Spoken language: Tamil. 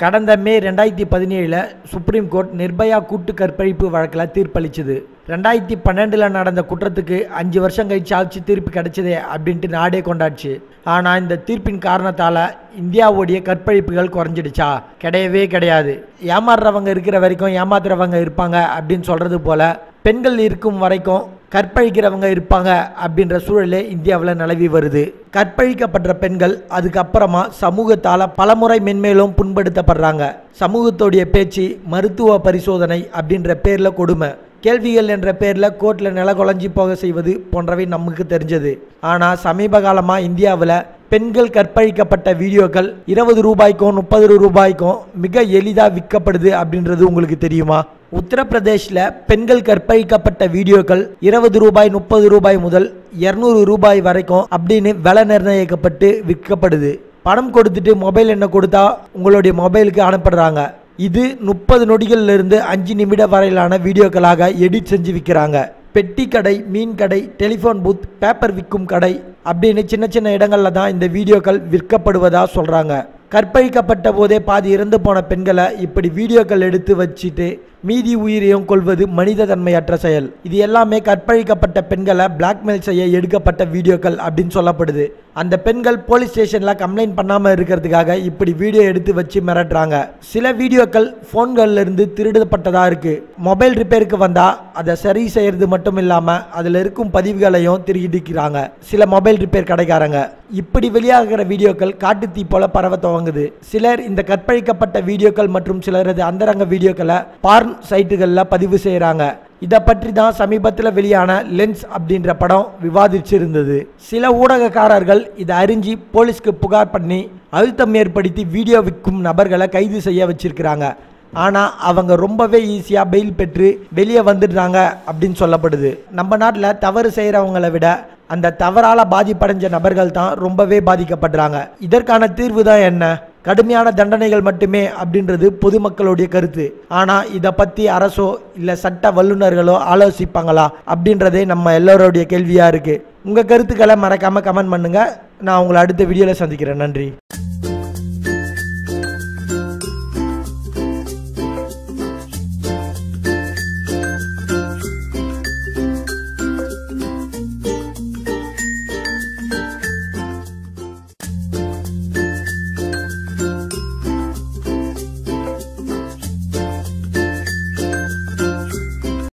கடந்த மே ரெண்டாயிரத்தி பதினேழில் சுப்ரீம் கோர்ட் நிர்பயா கூட்டு கற்பழிப்பு வழக்கில் தீர்ப்பளிச்சது. ரெண்டாயிரத்தி பன்னெண்டில் நடந்த குற்றத்துக்கு அஞ்சு வருஷம் கழிச்சு ஆச்சு தீர்ப்பு கிடைச்சதே அப்படின்ட்டு நாடே கொண்டாடுச்சு. ஆனால் இந்த தீர்ப்பின் காரணத்தால் இந்தியாவுடைய கற்பழிப்புகள் குறைஞ்சிடுச்சா? கிடையவே கிடையாது. ஏமாறுறவங்க இருக்கிற வரைக்கும் ஏமாத்துறவங்க இருப்பாங்க அப்படின்னு சொல்கிறது போல் பெண்கள் இருக்கும் வரைக்கும் கற்பழிக்கிறவங்க இருப்பாங்க அப்படின்ற சூழலே இந்தியாவில் நிலவி வருது. கற்பழிக்கப்படுற பெண்கள் அதுக்கப்புறமா சமூகத்தால் பலமுறை மென்மேலும் புண்படுத்தப்படுறாங்க. சமூகத்துடைய பேச்சு மருத்துவ பரிசோதனை அப்படின்ற பேரில் கொடுமை. கேள்விகள் என்ற பேரில் கோர்ட்டில் நில குழஞ்சி போக செய்வது போன்றவை நமக்கு தெரிஞ்சது. ஆனால் சமீப காலமாக இந்தியாவில் பெண்கள் கற்பழிக்கப்பட்ட வீடியோக்கள் இருபது ரூபாய்க்கும் முப்பது ரூபாய்க்கும் மிக எளிதாக விற்கப்படுது அப்படின்றது உங்களுக்கு தெரியுமா? உத்தரப்பிரதேஷில் பெண்கள் கற்பழிக்கப்பட்ட வீடியோக்கள் இருபது ரூபாய் முப்பது ரூபாய் முதல் இரநூறு ரூபாய் வரைக்கும் அப்படின்னு விலை நிர்ணயிக்கப்பட்டு விற்கப்படுது. பணம் கொடுத்துட்டு மொபைல் என்ன கொடுத்தா உங்களுடைய மொபைலுக்கு அனுப்பிடுறாங்க இது முப்பது நொடிகள்ல இருந்து அஞ்சு நிமிடம் வரையிலான வீடியோக்களாக எடிட் செஞ்சு விற்கிறாங்க பெட்டி கடை மீன் கடை டெலிஃபோன் பூத் பேப்பர் விற்கும் கடை அப்படின்னு சின்ன சின்ன இடங்களில் தான் இந்த வீடியோக்கள் விற்கப்படுவதா சொல்கிறாங்க கற்பழிக்கப்பட்ட போதே பாதி இறந்து போன பெண்களை இப்படி வீடியோக்கள் எடுத்து வச்சுட்டு மீதி உயிரையும் கொள்வது மனித தன்மையற்ற செயல். இது எல்லாமே கற்பழிக்கப்பட்ட பெண்களை பிளாக்மெயில் செய்ய எடுக்கப்பட்ட வீடியோக்கள் அப்படின்னு சொல்லப்படுது. அந்த பெண்கள் போலீஸ் ஸ்டேஷனில் கம்ப்ளைண்ட் பண்ணாமல் இருக்கிறதுக்காக இப்படி வீடியோ எடுத்து வச்சு மிரட்டுறாங்க. சில வீடியோக்கள் ஃபோன்கள்ல இருந்து திருடப்பட்டதாக இருக்கு. மொபைல் ரிப்பேருக்கு வந்தால் அதை சரி செய்யறது மட்டும் இல்லாமல் அதில் இருக்கும் பதிவுகளையும் திருடிக்கிறாங்க. சில மொபைல் ரிப்பேர் கடைக்காரங்க. இப்படி வெளியாகிற வீடியோக்கள் காட்டுத்தீ போல பரவ துவங்குது. சிலர் இந்த கற்பழிக்கப்பட்ட வீடியோக்கள் மற்றும் சிலரது அந்தரங்க வீடியோக்களை பார்ன் சைட்டுகளில் பதிவு செய்கிறாங்க இதை பற்றி தான் சமீபத்தில் வெளியான லென்ஸ் அப்படின்ற படம் விவாதிச்சிருந்தது. சில ஊடகக்காரர்கள் இதை அறிஞ்சு போலீஸ்க்கு புகார் பண்ணி அழுத்தம் ஏற்படுத்தி வீடியோ விற்கும் நபர்களை கைது செய்ய வச்சிருக்கிறாங்க. ஆனால் அவங்க ரொம்பவே ஈஸியாக பெயில் பெற்று வெளியே வந்துடுறாங்க அப்படின்னு சொல்லப்படுது. நம்ம நாட்டில் தவறு செய்கிறவங்களை விட அந்த தவறால் பாதிப்படைஞ்ச நபர்கள் தான் ரொம்பவே பாதிக்கப்படுறாங்க. இதற்கான தீர்வு தான் என்ன? கடுமையான தண்டனைகள் மட்டுமே அப்படின்றது பொதுமக்களுடைய கருத்து. ஆனால் இதை பற்றி அரசோ இல்லை சட்ட வல்லுநர்களோ ஆலோசிப்பாங்களா அப்படின்றதே நம்ம எல்லோருடைய கேள்வியாக இருக்குது உங்கள் கருத்துக்களை மறக்காமல் கமெண்ட் பண்ணுங்கள் நான் உங்களை அடுத்த வீடியோவில் சந்திக்கிறேன். நன்றி.